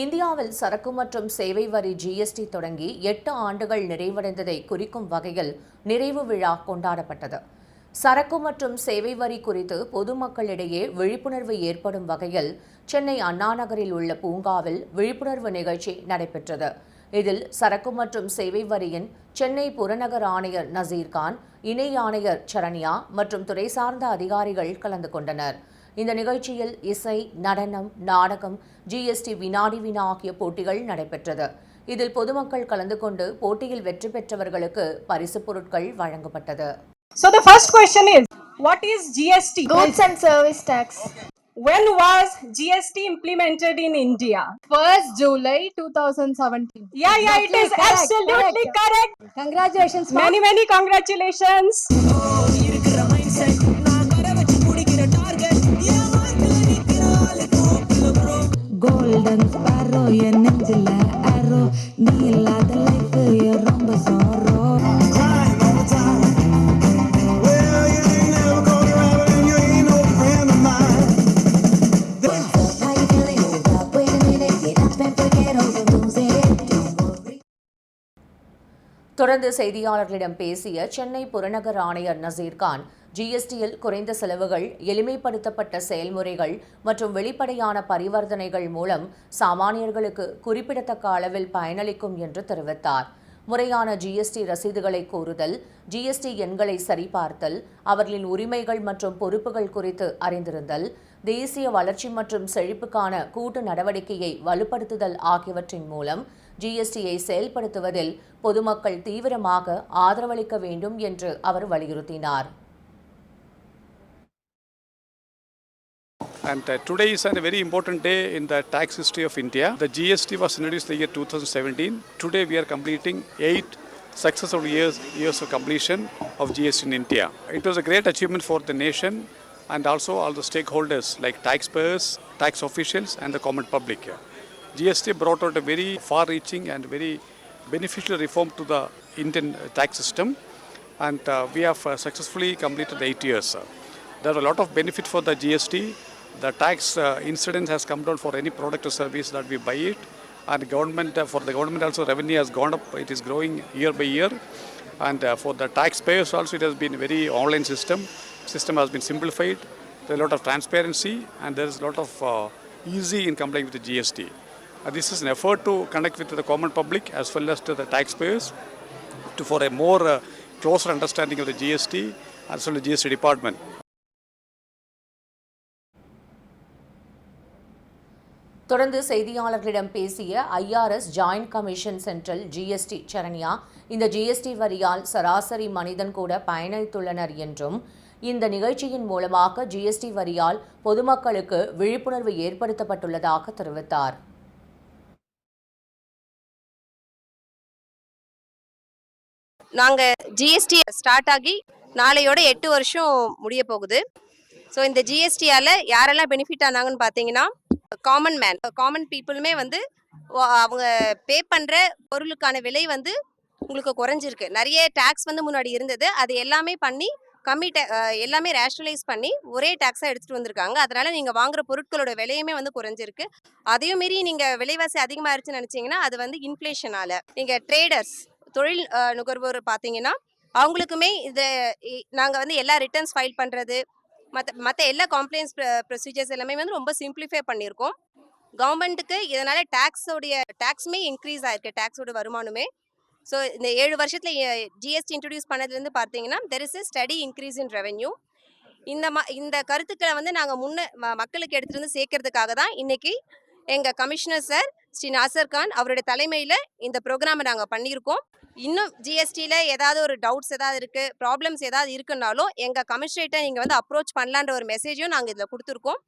இந்தியாவில் சரக்கு மற்றும் சேவை வரி ஜிஎஸ்டி தொடங்கி எட்டு ஆண்டுகள் நிறைவடைந்ததை குறிக்கும் வகையில் நிறைவு விழா கொண்டாடப்பட்டது. சரக்கு மற்றும் சேவை வரி குறித்து பொதுமக்களிடையே விழிப்புணர்வு ஏற்படும் வகையில் சென்னை அண்ணா நகரில் உள்ள பூங்காவில் விழிப்புணர்வு நிகழ்ச்சி நடைபெற்றது. இதில் சரக்கு மற்றும் சேவை வரியின் சென்னை புறநகர் ஆணையர் நசீர்கான் இணை ஆணையர் சரண்யா மற்றும் துறை சார்ந்த அதிகாரிகள் கலந்து கொண்டனர். இந்த நிகழ்ச்சியில் இசை நடனம் நாடகம் ஜிஎஸ்டி வினாடி வினா ஆகிய போட்டிகள் நடைபெற்றது இதில் பொதுமக்கள் கலந்து கொண்டு போட்டியில் வெற்றி பெற்றவர்களுக்கு பரிசுப் பொருட்கள் வழங்கப்பட்டது So the first question is, what is GST? Goods and service tax. When was GST implemented in India? First July 2017. Yeah, yeah, it is correct, absolutely correct. Congratulations, ma'am. Many, many congratulations. Golden sparrow என் நெஞ்சில் ஆரோ நீ இல்லாத life ரொம்ப sorrow தொடர்ந்து செய்தியாளர்களிடம் பேசிய சென்னை புறநகர் ஆணையர் நசீர்கான் ஜிஎஸ்டியில் குறைந்த செலவுகள் எளிமைப்படுத்தப்பட்ட செயல்முறைகள் மற்றும் வெளிப்படையான பரிவர்த்தனைகள் மூலம் சாமானியர்களுக்கு குறிப்பிடத்தக்க அளவில் பயனளிக்கும் என்று தெரிவித்தார். முறையான ஜிஎஸ்டி ரசீதுகளை கோருதல் ஜிஎஸ்டி எண்களை சரிபார்த்தல் அவர்களின் உரிமைகள் மற்றும் பொறுப்புகள் குறித்து அறிந்திருந்தல் தேசிய வளர்ச்சி மற்றும் செழிப்புக்கான கூட்டு நடவடிக்கையை வலுப்படுத்துதல் ஆகியவற்றின் மூலம் ஜிஎஸ்டியை செயல்படுத்துவதில் பொதுமக்கள் தீவிரமாக ஆதரவளிக்க வேண்டும் என்று அவர் வலியுறுத்தினார். And uh, today is a very important day in the tax history of India. The GST was introduced in the year 2017. Today we are completing eight successful years, years of completion of GST in India. It was a great achievement for the nation and also all the stakeholders like taxpayers, tax officials and the common public. GST brought out a very far-reaching and very beneficial reform to the Indian uh, tax system and uh, we have uh, successfully completed eight years. There are a lot of benefit for the GST. The tax uh, incidence has come down for any product or service that we buy it, and government uh, for the government also revenue has gone up. It is growing year by year, and uh, for the taxpayers also it has been very online system. System has been simplified. There is a lot of transparency, and there is a lot of uh, easy in complying with the GST. Uh, this is an effort to connect with the common public as well as to the taxpayers to for a more uh, closer understanding of the GST as well as GST department. தொடர்ந்து செய்தியாளர்களிடம் பேசிய IRS joint commission central GST Saranya இந்த GST வரியால் சராசரி மனிதன் கூட பயனளித்துள்ளனர் என்றும் இந்த நிகழ்ச்சியின் மூலமாக ஜிஎஸ்டி வரியால் பொதுமக்களுக்கு விழிப்புணர்வு ஏற்படுத்தப்பட்டுள்ளதாக தெரிவித்தார். நாங்கள் ஜிஎஸ்டி ஸ்டார்ட் ஆகி நாளையோட எட்டு வருஷம் முடிய போகுது. ஸோ இந்த ஜிஎஸ்டியால் யாரெல்லாம் பெனிஃபிட் ஆனாங்கன்னு பார்த்தீங்கன்னா காமன் மேன் காமன் பீப்புளுமே வந்து அவங்க பே பண்ணுற பொருளுக்கான விலை வந்து உங்களுக்கு குறைஞ்சிருக்கு. நிறைய டேக்ஸ் வந்து முன்னாடி இருந்தது. அது எல்லாமே பண்ணி கம்மி டே எல்லாமே ரேஷனலைஸ் பண்ணி ஒரே டேக்ஸாக எடுத்துகிட்டு வந்திருக்காங்க. அதனால நீங்கள் வாங்குற பொருட்களோட விலையுமே வந்து குறைஞ்சிருக்கு. அதையும் மீறி நீங்கள் விலைவாசி அதிகமாகிருச்சுன்னு நினச்சிங்கன்னா அது வந்து இன்ஃப்ளேஷனால் நீங்கள் ட்ரேடர்ஸ் தொழில் நுகர்வோர் பார்த்தீங்கன்னா அவங்களுக்குமே இது நாங்கள் வந்து எல்லா ரிட்டர்ன்ஸ் ஃபைல் பண்ணுறது மற்ற மற்ற எல்லா காம்ப்ளைண்ட்ஸ் ப்ரொசீஜர்ஸ் எல்லாமே வந்து ரொம்ப சிம்பிளிஃபை பண்ணியிருக்கோம். கவர்மெண்ட்டுக்கு இதனால டேக்ஸோடைய டேக்ஸுமே இன்க்ரீஸ் ஆயிருக்கு டேக்ஸோட வருமானமே. ஸோ இந்த ஏழு வருஷத்தில் ஜிஎஸ்டி இன்ட்ரடியூஸ் பண்ணதுலேருந்து பார்த்தீங்கன்னா there is a steady increase in revenue இந்த ம இந்த கருத்துக்களை வந்து நாங்கள் முன்ன ம- மக்களுக்கு எடுத்துகிட்டு வந்து சேர்க்கறதுக்காக தான் இன்றைக்கி எங்கள் கமிஷனர் சார் ஸ்ரீ நாசர் கான் அவருடைய தலைமையில் இந்த ப்ரோக்ராமை நாங்கள் பண்ணியிருக்கோம். இன்னும் ஜிஎஸ்டியில் ஏதாவது ஒரு டவுட்ஸ் ஏதாவது இருக்குது ப்ராப்ளம்ஸ் ஏதாவது இருக்குன்னாலும் எங்கள் கமிஷனரேட்டை நீங்கள் வந்து அப்ரோச் பண்ணலான்ற ஒரு மெசேஜும் நாங்கள் இதில் கொடுத்துருக்கோம்.